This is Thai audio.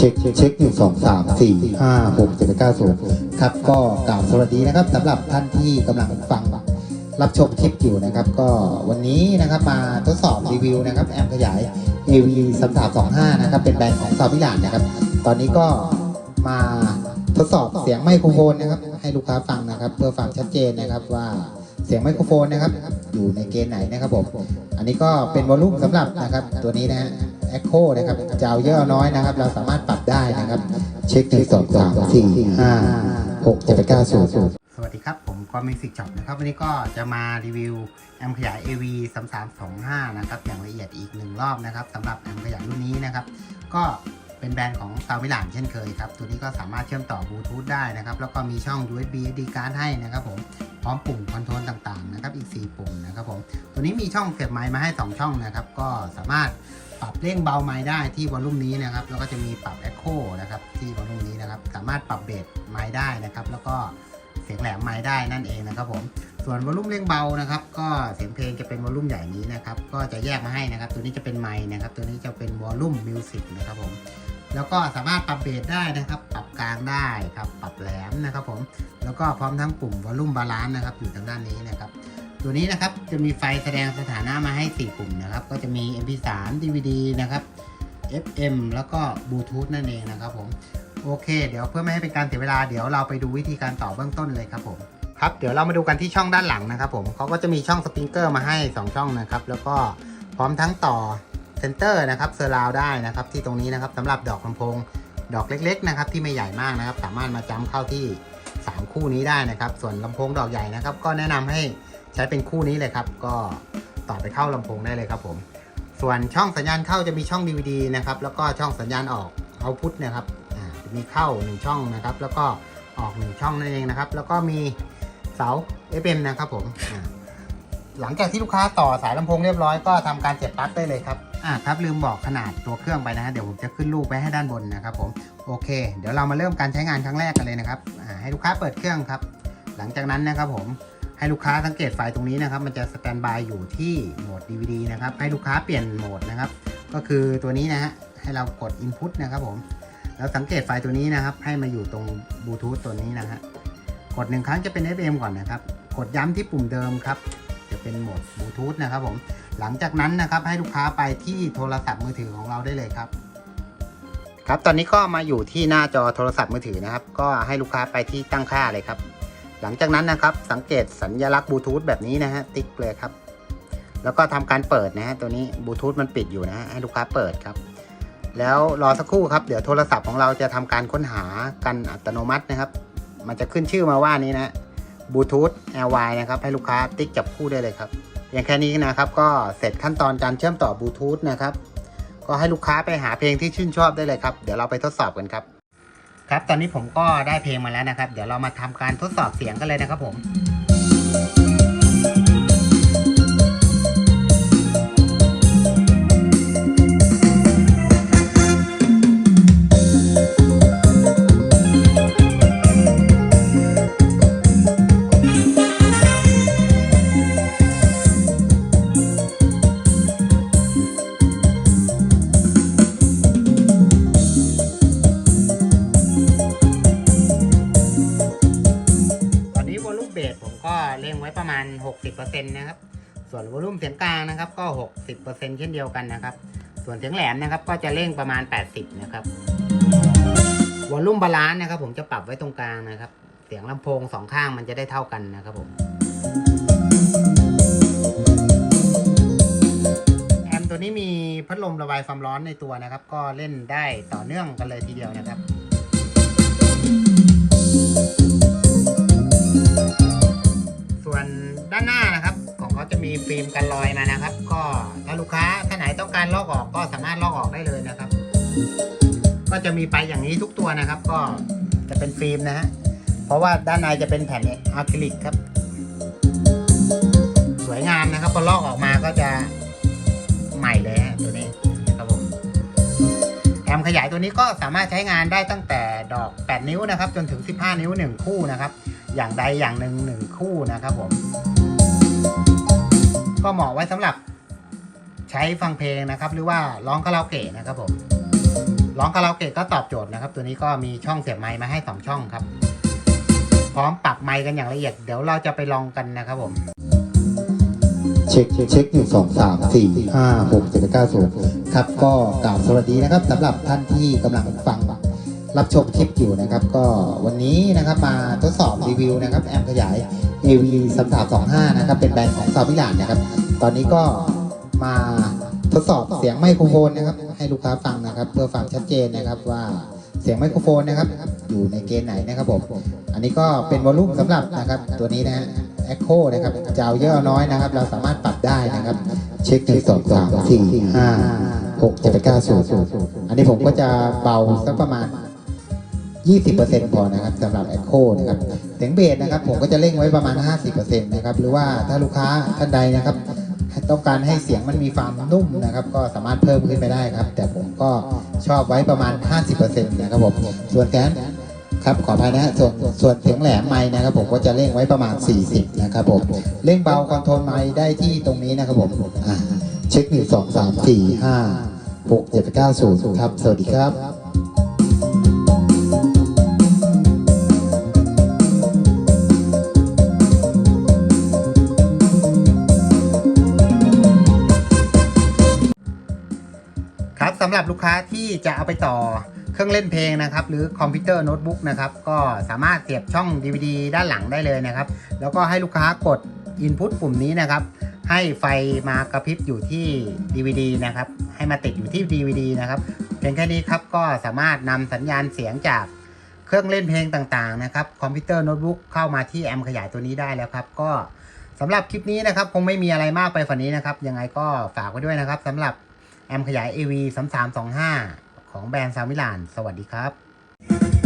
เช็คเช็คหนึ่งสองสามสี่ห้าหกเจ็ดแปดเก้าศูนย์ครับก็กล่าวสวัสดีนะครับสำหรับท่านที่กำลังฟังรับชมคลิปอยู่นะครับ ก็วันนี้นะครับมาทดสอบรีวิวนะครับ แอมขยาย AV 3 3 2 5นะครับ เป็นแบรนด์ของซาวิลานนะครับ ตอนนี้ก็มาทดสอบเสียงไมโครโฟนนะครับ ให้ลูกค้าฟังนะครับ เพื่อฟังชัดเจนนะครับว่าเสียงไมโครโฟนนะครับ อยู่ในเกณฑ์ไหนนะครับผมอันนี้ก็เป็นวอลลุ่มสำหรับนะครับตัวนี้นะฮะ Echo นะครับจะเอาเยอะน้อยนะครับ เราสามารถปรับได้นะครับ เช็คหนึ่งสองสามสี่ห้าหกเจ็ดแปดเก้าศูนย์สวัสดีครับ ผมก็มิวสิกช็อปนะครับ วันนี้ก็จะมารีวิวแอมขยาย AV 3325 นะครับ อย่างละเอียดอีกหนึ่งรอบนะครับสำหรับแอมขยายรุ่นนี้นะครับ ก็เป็นแบรนด์ของซาวิลานเช่นเคยครับ ตัวนี้ก็สามารถเชื่อมต่อบลูทูธได้นะครับ แล้วก็มีช่อง USB SD card ให้นะครับผม พร้อมปุ่มคอนโทรลต่างๆนะครับ อีก 4 ปุ่มนะครับผม ตัวนี้มีช่องเสียบไมค์มาให้ 2 ช่องนะครับ ก็สามารถ ปรับเร่งเบาไมค์ได้ที่วอลลุ่มนี้นะครับ แล้วก็จะมีปรับ Echo นะครับที่วอลลุ่มนี้นะครับ สามารถปรับเบสไมค์ได้นะครับ แล้วก็เสียงแหลมไมค์ได้นั่นเองนะครับผม ส่วนวอลลุ่มเร่งเบานะครับ ก็เสียงเพลงจะเป็นวอลลุ่มใหญ่นี้นะครับ ก็จะแยกมาให้นะครับ ตัวนี้จะเป็นไมค์นะครับ ตัวนี้จะเป็นวอลลุ่มมิวสิกนะครับผม แล้วก็สามารถปรับเบสได้นะครับ ปรับกลางได้ครับ ปรับแหลมนะครับผม แล้วก็พร้อมทั้งปุ่มวอลลุ่มบาลานซ์นะครับ อยู่ทางด้านนี้นะครับ ตัวนี้นะครับจะมีไฟแสดงสถานะมาให้ 4 ปุ่มนะครับ ก็จะมี MP3 DVD นะครับ FM แล้วก็บลูทูธนั่นเองนะครับผมโอเค เดี๋ยวเพื่อไม่ให้เป็นการเสียเวลาเดี๋ยวเราไปดูวิธีการต่อเบื้องต้นเลยครับผมครับเดี๋ยวเรามาดูกันที่ช่องด้านหลังนะครับผมเขาก็จะมีช่องสปริงเกอร์มาให้ 2 ช่องนะครับ แล้วก็พร้อมทั้งต่อเซนเตอร์นะครับเซอร์ราวได้นะครับ ที่ตรงนี้นะครับสำหรับดอกลำโพงดอกเล็กๆนะครับที่ไม่ใหญ่มากนะครับ สามารถมาจำเข้าที่ 3 คู่นี้ได้นะครับ ส่วนลำโพงดอกใหญ่นะครับ ก็แนะนำให้ ใช้เป็นคู่นี้เลยครับ ก็ต่อไปเข้าลำโพงได้เลยครับผม ส่วนช่องสัญญาณเข้าจะมีช่อง DVD นะครับ แล้วก็ช่องสัญญาณออกเอาพุทนะครับจะมีเข้า1ช่องนะครับ แล้วก็ออก1ช่องนั่นเองนะครับ แล้วก็มีเสา FM นะครับผมหลังจากที่ลูกค้าต่อสายลำโพงเรียบร้อยก็ทำการเสียบปลั๊กได้เลยครับ อ่าครับลืมบอกขนาดตัวเครื่องไปนะฮะเดี๋ยวผมจะขึ้นรูปไว้ให้ด้านบนนะครับผม โอเค เดี๋ยวเรามาเริ่มการใช้งานครั้งแรกกันเลยนะครับ อ่าให้ลูกค้าเปิดเครื่องครับ หลังจากนั้นนะครับผม ให้ลูกค้าสังเกตไฟตรงนี้นะครับ มันจะสแตนบายอยู่ที่โหมด DVD นะครับ ให้ลูกค้าเปลี่ยนโหมดนะครับ ก็คือตัวนี้นะฮะ ให้เรากด Input นะครับผม แล้วสังเกตไฟตัวนี้นะครับ ให้มาอยู่ตรงบลูทูธตัวนี้นะฮะ กดหนึ่งครั้งจะเป็น FM ก่อนนะครับ กดย้ำที่ปุ่มเดิมครับ จะเป็นโหมดบลูทูธนะครับผม หลังจากนั้นนะครับ ให้ลูกค้าไปที่โทรศัพท์มือถือของเราได้เลยครับครับ ตอนนี้ก็มาอยู่ที่หน้าจอโทรศัพท์มือถือนะครับ ก็ให้ลูกค้าไปที่ตั้งค่าเลยครับ หลังจากนั้นนะครับสังเกตสัญลักษณ์บลูทูธแบบนี้นะฮะติ๊กเลยครับ แล้วก็ทำการเปิดนะฮะตัวนี้บลูทูธมันปิดอยู่นะฮะให้ลูกค้าเปิดครับ แล้วรอสักครู่ครับเดี๋ยวโทรศัพท์ของเราจะทำการค้นหากันอัตโนมัตินะครับ มันจะขึ้นชื่อมาว่านี้นะบลูทูธ LY นะครับให้ลูกค้าติ๊กจับคู่ได้เลยครับอย่างแค่นี้นะครับก็เสร็จขั้นตอนการเชื่อมต่อบลูทูธนะครับก็ให้ลูกค้าไปหาเพลงที่ชื่นชอบได้เลยครับ เดี๋ยวเราไปทดสอบกันครับ ครับ ตอนนี้ผมก็ได้เพลงมาแล้วนะครับ เดี๋ยวเรามาทำการทดสอบเสียงกันเลยนะครับผม ว้ประมาณ 60%นะครับ ส่วนวอลลุ่มเสียงกลางนะครับ ก็ 60%เช่นเดียวกันนะครับ ส่วนเสียงแหลมนะครับ ก็จะเร่งประมาณ 80 นะครับวอลลุ่มบาลานซ์นะครับ ผมจะปรับไว้ตรงกลางนะครับ เสียงลำโพงสองข้างมันจะได้เท่ากันนะครับผมแอมตัวนี้มีพัดลมระบายความร้อนในตัวนะครับ ก็เล่นได้ต่อเนื่องกันเลยทีเดียวนะครับานหน้านะครับ ของเขาจะมีฟิล์มกันรอยมานะครับ ก็ถ้าลูกค้าท่านไหนต้องการลอกออกก็สามารถลอกออกได้เลยนะครับ ก็จะมีไปอย่างนี้ทุกตัวนะครับ ก็จะเป็นฟิล์มนะฮะเพราะว่าด้านในจะเป็นแผ่นอะคริลิกครับ สวยงามนะครับพอลอกออกมาก็จะใหม่เลยฮะตัวนี้ครับผมแอมขยายตัวนี้ก็สามารถใช้งานได้ตั้งแต่ดอก 8 นิ้วนะครับ จนถึง 15 นิ้ว 1 คู่นะครับ อย่างใดอย่างหนึ่งหนึ่งคู่นะครับผม ก็เหมาะไว้สำหรับใช้ฟังเพลงนะครับ หรือว่าร้องคาราโอเกะนะครับผมร้องคาราโอเกะก็ตอบโจทย์นะครับ ตัวนี้ก็มีช่องเสียบไมค์มาให้ 2 ช่องครับ พร้อมปรับไมค์กันอย่างละเอียด เดี๋ยวเราจะไปลองกันนะครับผม เช็คเช็คหนึ่งสองสามสี่ห้าหกเจ็ดแปดเก้าศูนย์ครับก็กราบสวัสดีนะครับสำหรับท่านที่กำลังฟัง รับชมคลิปอยู่นะครับ ก็วันนี้นะครับมาทดสอบรีวิวนะครับ แอมขยาย AV 3 3 2 5นะครับ เป็นแบรนด์ของซาวิลานนะครับ ตอนนี้ก็มาทดสอบเสียงไมโครโฟนนะครับ ให้ลูกค้าฟังนะครับ เพื่อฟังชัดเจนนะครับว่าเสียงไมโครโฟนนะครับ อยู่ในเกณฑ์ไหนนะครับผมอันนี้ก็เป็นวอลลุ่มสำหรับนะครับ ตัวนี้นะฮะ Echo นะครับจะเอาเยอะเอาน้อยนะครับ เราสามารถปรับได้นะครับ เช็คหนึ่งสองสามสี่ห้าหกเจ็ดแปดเก้าศูนย์อันนี้ผมก็จะเบาสักประมาณ 20%พอนะครับสำหรับ Echo นะครับเสียงเบสนะครับผมก็จะเร่งไว้ประมาณ 50%นะครับหรือว่าถ้าลูกค้าท่านใดนะครับ ต้องการให้เสียงมันมีความนุ่มนะครับ ก็สามารถเพิ่มขึ้นไปได้ครับ แต่ผมก็ชอบไว้ประมาณ 50%นะครับผมส่วนแกนครับขออภัยนะส่วนส่วนเสียงแหลมไม้นะครับ ผมก็จะเร่งไว้ประมาณ 40 นะครับผมเร่งเบาคอนโทรลไม้ได้ที่ตรงนี้นะครับผมเช็คหนึ่งสองสามสี่ห้าหกเช็ค1 2 3 4 5 6 7 9 0ครับ สวัสดีครับ สำหรับลูกค้าที่จะเอาไปต่อเครื่องเล่นเพลงนะครับ หรือคอมพิวเตอร์โน้ตบุ๊กนะครับก็สามารถเสียบช่อง DVD ด้านหลังได้เลยนะครับ แล้วก็ให้ลูกค้ากด Input ปุ่มนี้นะครับ ให้ไฟมากระพริบอยู่ที่ DVD นะครับ ให้มาติดอยู่ที่ DVD นะครับเพียงแค่นี้ครับก็สามารถนำสัญญาณเสียงจากเครื่องเล่นเพลงต่างๆนะครับคอมพิวเตอร์โน้ตบุ๊กเข้ามาที่แอมขยายตัวนี้ได้แล้วครับ ก็สำหรับคลิปนี้นะครับ คงไม่มีอะไรมากไปกว่านี้นะครับยังไงก็ฝากไว้ด้วยนะครับสำหรับ แอมขยาย AV 3325 ของแบรนด์ซามิลาน สวัสดีครับ